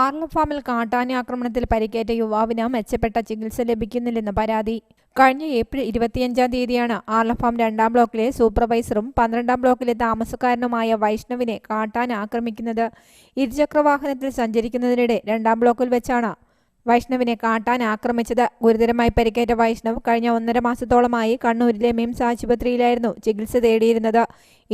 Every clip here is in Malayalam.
ആർല ഫാമിൽ കാട്ടാന ആക്രമണത്തിൽ പരിക്കേറ്റ യുവാവിന് മെച്ചപ്പെട്ട ചികിത്സ ലഭിക്കുന്നില്ലെന്ന് പരാതി. കഴിഞ്ഞ ഏപ്രിൽ ഇരുപത്തിയഞ്ചാം തീയതിയാണ് ആർലഫാം രണ്ടാം ബ്ലോക്കിലെ സൂപ്പർവൈസറും പന്ത്രണ്ടാം ബ്ലോക്കിലെ താമസക്കാരനുമായ വൈഷ്ണവിനെ കാട്ടാന ആക്രമിക്കുന്നത്. ഇരുചക്രവാഹനത്തിൽ സഞ്ചരിക്കുന്നതിനിടെ രണ്ടാം ബ്ലോക്കിൽ വെച്ചാണ് വൈഷ്ണവിനെ കാട്ടാൻ ആക്രമിച്ചത് ഗുരുതരമായി പരിക്കേറ്റ വൈഷ്ണവ് കഴിഞ്ഞ ഒന്നര മാസത്തോളമായി കണ്ണൂരിലെ മിംസ് ആശുപത്രിയിലായിരുന്നു ചികിത്സ തേടിയിരുന്നത്.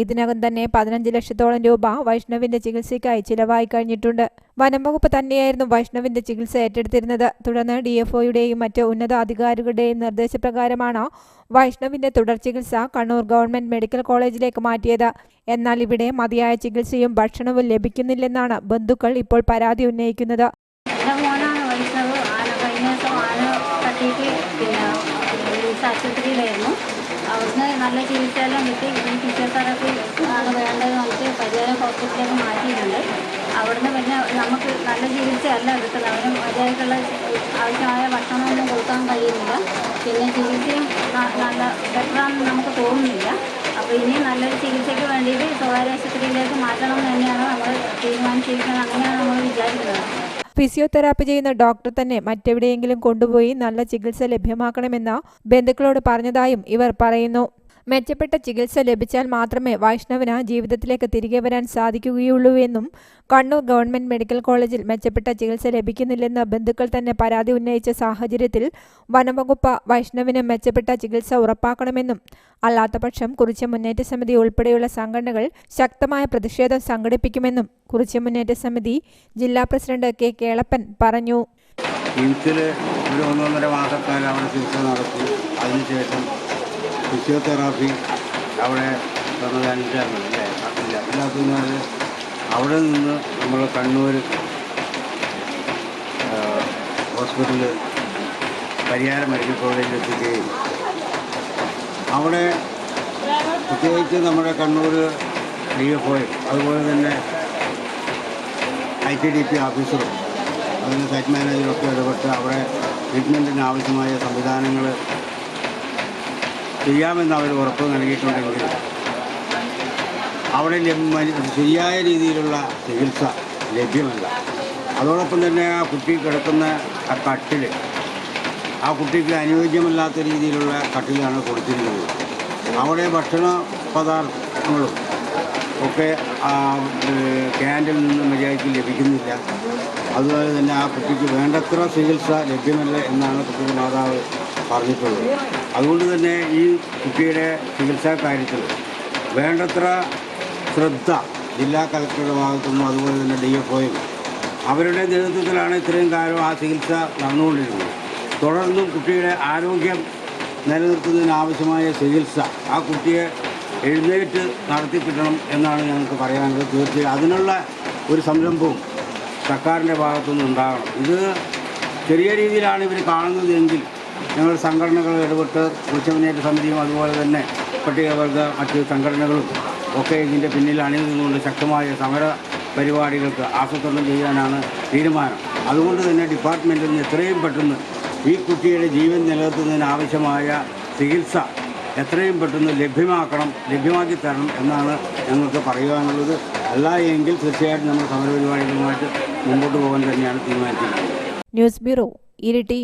ഇതിനകം തന്നെ പതിനഞ്ച് ലക്ഷത്തോളം രൂപ വൈഷ്ണവിന്റെ ചികിത്സയ്ക്കായി ചിലവായി കഴിഞ്ഞിട്ടുണ്ട്. വനംവകുപ്പ് തന്നെയായിരുന്നു വൈഷ്ണവിന്റെ ചികിത്സ ഏറ്റെടുത്തിരുന്നത്. തുടർന്ന് ഡി എഫ് ഒയുടെയും മറ്റ് ഉന്നത അധികാരികളുടെയും നിർദ്ദേശപ്രകാരമാണ് വൈഷ്ണവിന്റെ തുടർ ചികിത്സ കണ്ണൂർ ഗവൺമെന്റ് മെഡിക്കൽ കോളേജിലേക്ക് മാറ്റിയത്. എന്നാൽ ഇവിടെ മതിയായ ചികിത്സയും ഭക്ഷണവും ലഭിക്കുന്നില്ലെന്നാണ് ബന്ധുക്കൾ ഇപ്പോൾ പരാതി ഉന്നയിക്കുന്നത്. വൈഷ്ണവ് ആന കഴിഞ്ഞ ദിവസം ആന തട്ടിയിട്ട് പിന്നെ മിംസ് ആശുപത്രിയിലായിരുന്നു അവിടുന്ന് നല്ല ചികിത്സയെല്ലാം കിട്ടി. ഈ ഫിസിയോതെറാപ്പി ആണ് വേണ്ടത് നമുക്ക് പരിചാരം ഹോസ്പിറ്റലിലേക്ക് മാറ്റിയിട്ടുണ്ട്. അവിടുന്ന് പിന്നെ നമുക്ക് നല്ല ചികിത്സയല്ല കിട്ടുന്നത് അവന് മര്യാദക്കുള്ള ആവശ്യമായ ഭക്ഷണമൊന്നും കൊടുക്കാൻ കഴിയുന്നില്ല. പിന്നെ ചികിത്സയും നല്ല ബെറ്ററാണെന്ന് നമുക്ക് തോന്നുന്നില്ല. അപ്പോൾ ഇനി നല്ലൊരു ചികിത്സയ്ക്ക് വേണ്ടിയിട്ട് സ്വകാര്യ ആശുപത്രിയിലേക്ക് മാറ്റണം എന്ന് തന്നെയാണ് നമ്മൾ തീരുമാനിച്ചിരിക്കുന്നത്. അങ്ങനെയാണ് നമ്മൾ വിചാരിക്കുന്നത്. ഫിസിയോതെറാപ്പി ചെയ്യുന്ന ഡോക്ടർ തന്നെ മറ്റെവിടെയെങ്കിലും കൊണ്ടുപോയി നല്ല ചികിത്സ ലഭ്യമാക്കണമെന്ന് ബന്ധുക്കളോട് പറഞ്ഞതായും ഇവർ പറയുന്നു. മെച്ചപ്പെട്ട ചികിത്സ ലഭിച്ചാൽ മാത്രമേ വൈഷ്ണവിന് ജീവിതത്തിലേക്ക് തിരികെ വരാൻ സാധിക്കുകയുള്ളൂ എന്നും കണ്ണൂർ ഗവൺമെന്റ് മെഡിക്കൽ കോളേജിൽ മെച്ചപ്പെട്ട ചികിത്സ ലഭിക്കുന്നില്ലെന്ന് ബന്ധുക്കൾ തന്നെ പരാതി ഉന്നയിച്ച സാഹചര്യത്തിൽ വനംവകുപ്പ് വൈഷ്ണവിന് മെച്ചപ്പെട്ട ചികിത്സ ഉറപ്പാക്കണമെന്നും അല്ലാത്തപക്ഷം കുറിച്ച മുന്നേറ്റ സമിതി ഉൾപ്പെടെയുള്ള സംഘടനകൾ ശക്തമായ പ്രതിഷേധം സംഘടിപ്പിക്കുമെന്നും കുറിച്ച മുന്നേറ്റ സമിതി ജില്ലാ പ്രസിഡന്റ് കെ കേളപ്പൻ പറഞ്ഞു. ഒരു ഒന്നൊന്നര മാസക്കാലം അവിടെ ചികിത്സ നടത്തി. അതിനുശേഷം ഫിസിയോതെറാപ്പി അവിടെ തന്നത് അഞ്ചാണ് അല്ലേ? ഇല്ല ഇല്ലാത്തതിനാൽ അവിടെ നിന്ന് നമ്മൾ കണ്ണൂർ ഹോസ്പിറ്റലിൽ പരിയാര മെഡിക്കൽ കോളേജിൽ എത്തിക്കുകയും അവിടെ പ്രത്യേകിച്ച് നമ്മുടെ കണ്ണൂർ ഡി എഫ് ഒയും അതുപോലെ തന്നെ ഐ ടി ഡി പി ഓഫീസറും അതിന് സൈറ്റ് മാനേജറൊക്കെ ഇടപെട്ട് അവിടെ ട്രീറ്റ്മെന്റിന് ആവശ്യമായ സംവിധാനങ്ങൾ ചെയ്യാമെന്ന് അവർ ഉറപ്പ് നൽകിയിട്ടുണ്ടെങ്കിൽ അവിടെ ശരിയായ രീതിയിലുള്ള ചികിത്സ ലഭ്യമല്ല. അതോടൊപ്പം തന്നെ ആ കുട്ടി കിടക്കുന്ന ആ കട്ടിൽ ആ കുട്ടിക്ക് അനുയോജ്യമല്ലാത്ത രീതിയിലുള്ള കട്ടിലാണ് കൊടുത്തിരുന്നത് അവിടെ ഭക്ഷണ പദാർത്ഥങ്ങളും ഒക്കെ ആ ക്യാന്റിൽ നിന്ന് മര്യാദയ്ക്ക് ലഭിക്കുന്നില്ല. അതുപോലെ തന്നെ ആ കുട്ടിക്ക് വേണ്ടത്ര ചികിത്സ ലഭ്യമല്ല എന്നാണ് കുട്ടിയുടെ മാതാവ് പറഞ്ഞിട്ടുള്ളത്. അതുകൊണ്ട് തന്നെ ഈ കുട്ടിയുടെ ചികിത്സാ കാര്യത്തിൽ വേണ്ടത്ര ശ്രദ്ധ ജില്ലാ കളക്ടറുടെ ഭാഗത്തുനിന്നും അതുപോലെ തന്നെ ഡി എഫ് ഒയും അവരുടെ നേതൃത്വത്തിലാണ് ഇത്രയും കാലം ആ ചികിത്സ നടന്നുകൊണ്ടിരുന്നത്. തുടർന്നും കുട്ടിയുടെ ആരോഗ്യം നിലനിർത്തുന്നതിന് ആവശ്യമായ ചികിത്സ ആ കുട്ടിയെ എഴുന്നേറ്റ് നടത്തി കിട്ടണം എന്നാണ് ഞങ്ങൾക്ക് പറയാനുള്ളത്. തീർച്ചയായും അതിനുള്ള ഒരു സംരംഭവും സർക്കാരിന്റെ ഭാഗത്തുനിന്ന് ഉണ്ടാകണം ഇത് ചെറിയ രീതിയിലാണ് ഇവർ കാണുന്നത് എങ്കിൽ ഞങ്ങൾ സംഘടനകൾ ഇടപെട്ട് ഉച്ചമുന്നേറ്റ സമിതിയും അതുപോലെ തന്നെ പട്ടികവർഗ മറ്റ് സംഘടനകളും ഒക്കെ ഇതിന്റെ പിന്നിൽ അണിനിന്നുകൊണ്ട് ശക്തമായ സമര പരിപാടികൾക്ക് ആസൂത്രണം ചെയ്യാനാണ് തീരുമാനം. അതുകൊണ്ട് തന്നെ ഡിപ്പാർട്ട്മെന്റിൽ നിന്ന് എത്രയും പെട്ടെന്ന് ഈ കുട്ടിയുടെ ജീവൻ നിലനിർത്തുന്നതിന് ആവശ്യമായ ചികിത്സ എത്രയും പെട്ടെന്ന് ലഭ്യമാക്കണം ലഭ്യമാക്കി തരണം എന്നാണ് ഞങ്ങൾക്ക് പറയുവാനുള്ളത്. അല്ല എങ്കിൽ തീർച്ചയായിട്ടും നമ്മൾ സമരപരിപാടികളുമായിട്ട് മുമ്പോട്ട് പോകാൻ തന്നെയാണ് തീരുമാനിച്ചിരിക്കുന്നത്. News bureau Iritty.